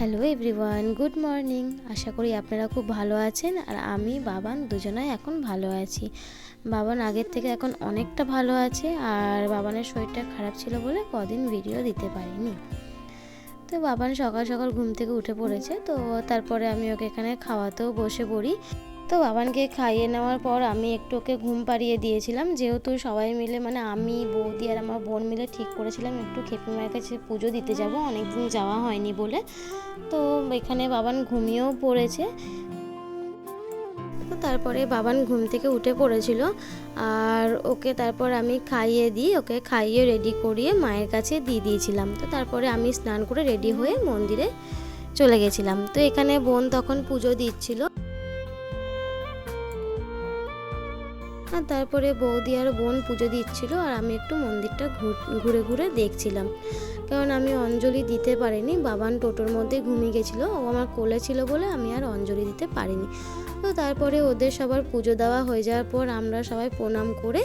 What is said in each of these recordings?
Hello everyone good morning আশা করি আপনারা খুব ভালো আছেন আর আমি, বাবান, দুজনাই এখন ভালো আছি। বাবান আগের থেকে এখন অনেকটা ভালো আছে আর বাবানের শরীরটা খারাপ ছিল বলে কদিন ভিডিও দিতে পারিনি। তো বাবান সকাল সকাল ঘুম থেকে উঠে পড়েছে, তো তারপরে আমি ওকে এখানে খাওয়াতেও বসে পড়ি। তো বাবানকে খাইয়ে নেওয়ার পর আমি একটু ওকে ঘুম পাড়িয়ে দিয়েছিলাম। যেহেতু সবাই মিলে মানে আমি, বৌদি আর আমার বোন মিলে ঠিক করেছিলাম একটু খেপি মায়ের কাছে পুজো দিতে যাব, অনেকদিন যাওয়া হয়নি বলে। তো এখানে বাবান ঘুমিয়েও পড়েছে। তো তারপরে বাবান ঘুম থেকে উঠে পড়েছিল আর ওকে তারপর আমি খাইয়ে দিই, ওকে খাইয়ে রেডি করিয়ে মায়ের কাছে দিয়ে দিয়েছিলাম। তো তারপরে আমি স্নান করে রেডি হয়ে মন্দিরে চলে গেছিলাম। তো এখানে বোন তখন পুজো দিচ্ছিল। আর তারপরে বৌদি আর বোন পুজো দিচ্ছিল আর আমি একটু মন্দিরটা ঘুরে ঘুরে দেখছিলাম। কারণ আমি অঞ্জলি দিতে পারিনি, বাবান টোটোর মধ্যে ঘুমিয়ে গেছিল, ও আমার কোলে ছিল বলে আমি আর অঞ্জলি দিতে পারিনি। তো তারপরে ওদের সবার পুজো দেওয়া হয়ে যাওয়ার পর আমরা সবাই প্রণাম করে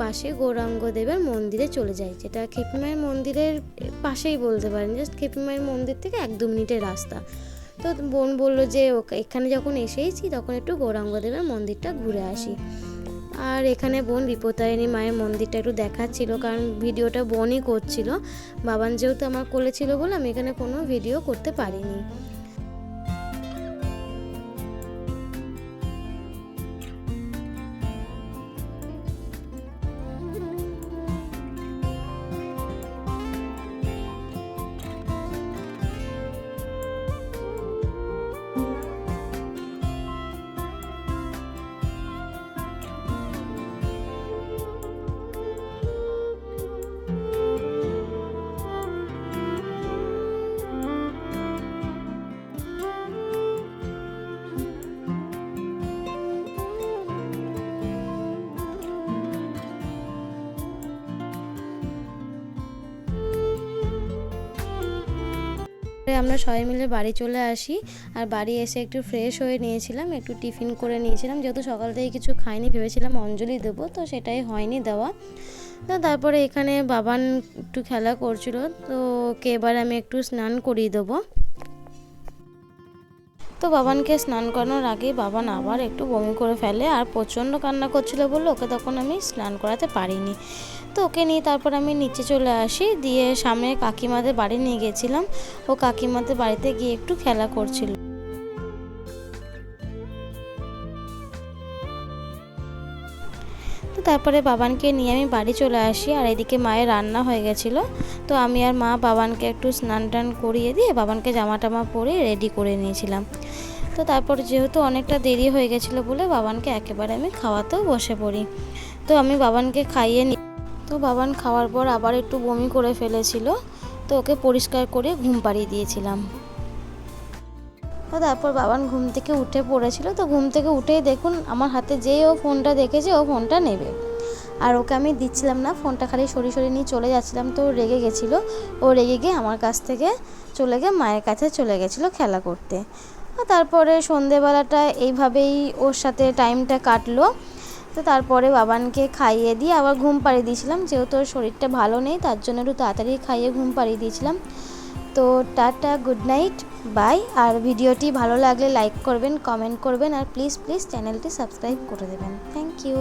পাশে গৌরাঙ্গদেবের মন্দিরে চলে যাই, যেটা খেপিমায়ের মন্দিরের পাশেই বলতে পারেন জাস্ট খেপিমায়ের মন্দির থেকে এক দু মিনিটের রাস্তা। তো বোন বলল যে এখানে যখন এসেইছি, তখন একটু গৌরাঙ্গদেবের মন্দিরটা ঘুরে আসি। আর এখানে বোন বিপত্তারিণী মায়ের মন্দিরটা একটু দেখাচ্ছিল, কারণ ভিডিওটা বোনই করছিল। বাবান যেহেতু আমার কোলে ছিল বলে আমি এখানে কোনো ভিডিও করতে পারিনি। আমরা সবাই মিলে বাড়ি চলে আসি। আর বাড়ি এসে একটু ফ্রেশ হয়ে নিয়েছিলাম, একটু টিফিন করে নিয়েছিলাম। যেহেতু সকাল থেকে কিছু খাইনি, ভেবেছিলাম অঞ্জলি দেবো, তো সেটাই হয়নি দেওয়া। তো তারপরে এখানে বাবান একটু খেলা করছিল, তো ওকে এবার আমি একটু স্নান করিয়ে দেবো। তো বাবানকে স্নান করানোর আগে বাবান আবার একটু বমি করে ফেলে আর প্রচণ্ড কান্না করছিল বলে ওকে তখন আমি স্নান করাতে পারিনি। তো ওকে নিয়ে তারপর আমি নিচে চলে আসি, দিয়ে সামনে কাকিমাদের বাড়ি নিয়ে গেছিলাম। ও কাকিমাদের বাড়িতে গিয়ে একটু খেলা করছিল। তারপরে বাবানকে নিয়ে আমি বাড়ি চলে আসি আর এদিকে মায়ের রান্না হয়ে গেছিল। তো আমি আর মা বাবানকে একটু স্নান টান করিয়ে দিয়ে বাবানকে জামা টামা পরে রেডি করে নিয়েছিলাম। তো তারপর যেহেতু অনেকটা দেরি হয়ে গেছিল বলে বাবানকে একেবারে আমি খাওয়াতেও বসে পড়ি। তো আমি বাবানকে খাইয়ে নি তো বাবান খাওয়ার পর আবার একটু বমি করে ফেলেছিল। তো ওকে পরিষ্কার করে ঘুম পাড়িয়ে দিয়েছিলাম। তো তারপর বাবান ঘুম থেকে উঠে পড়েছিল। তো ঘুম থেকে উঠেই দেখুন, আমার হাতে যেই ও ফোনটা দেখেছে, ও ফোনটা নেবে। আর ওকে আমি দিচ্ছিলাম না, ফোনটা খালি সরি সরি নিয়ে চলে যাচ্ছিলাম। তো রেগে গেছিল। ও রেগে গিয়ে আমার কাছ থেকে চলে গিয়ে মায়ের কাছে চলে গেছিল খেলা করতে। তারপরে সন্ধেবেলাটা এইভাবেই ওর সাথে টাইমটা কাটলো। তো তারপরে বাবানকে খাইয়ে দিয়ে আবার ঘুম পাড়িয়ে দিয়েছিলাম। যেহেতু ওর শরীরটা ভালো নেই, তার জন্য একটু তাড়াতাড়ি খাইয়ে ঘুম পাড়িয়ে দিয়েছিলাম। তো টাটা গুড নাইট বাই আর ভিডিওটি ভালো লাগলে লাইক করবেন কমেন্ট করবেন, আর প্লিজ প্লিজ চ্যানেলটি সাবস্ক্রাইব করে দেবেন। Thank you